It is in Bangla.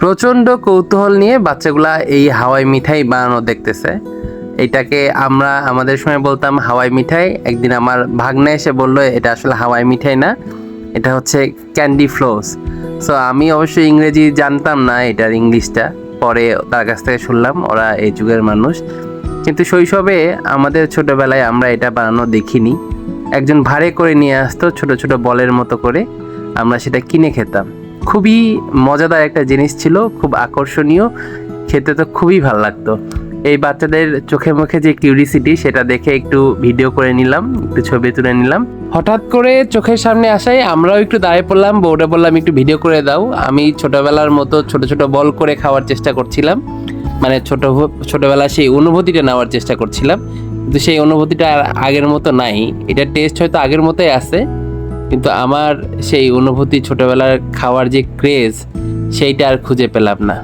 প্রচণ্ড কৌতূহল নিয়ে বাচ্চাগুলা এই হাওয়াই মিঠাই বানানো দেখতেছে। এটাকে আমরা আমাদের সময় বলতাম হাওয়াই মিঠাই। একদিন আমার ভাগ্নে এসে বলল, এটা আসলে হাওয়াই মিঠাই না, এটা হচ্ছে ক্যান্ডি ফ্লোস। সো আমি অবশ্যই ইংরেজি জানতাম না এটার ইংলিশটা। পরে তার কাছ থেকে শুনলাম, ওরা এই যুগের মানুষ। কিন্তু শৈশবে আমাদের ছোটোবেলায় আমরা এটা বানানো দেখিনি। একজন ভাড়ে করে নিয়ে আসতো ছোট ছোট বলের মতো করে। আমরা সেটা কিনে খেতাম। খুবই মজাদার একটা জিনিস ছিল, খুব আকর্ষণীয়, খেতে তো খুবই ভালো লাগতো। এই বাচ্চাদের চোখে মুখে যে কিউরিসিটি সেটা দেখে একটু ভিডিও করে নিলাম, একটু ছবি তুলে নিলাম। হঠাৎ করে চোখের সামনে আসায় আমরাও একটু দাঁড়িয়ে পড়লাম বউরে বললাম, একটু ভিডিও করে দাও। আমি ছোটবেলার মতো ছোট ছোট বল করে খাওয়ার চেষ্টা করছিলাম মানে ছোট ছোটবেলায় সেই অনুভূতিটা নেওয়ার চেষ্টা করছিলাম। কিন্তু সেই অনুভূতিটা আর আগের মতো নাই। এটার টেস্ট হয়তো আগের মতোই আছে। কিন্তু আমার সেই অনুভূতি ছোটবেলার খাওয়ার যে ক্রেজ সেইটা আর খুঁজে পেলাম না।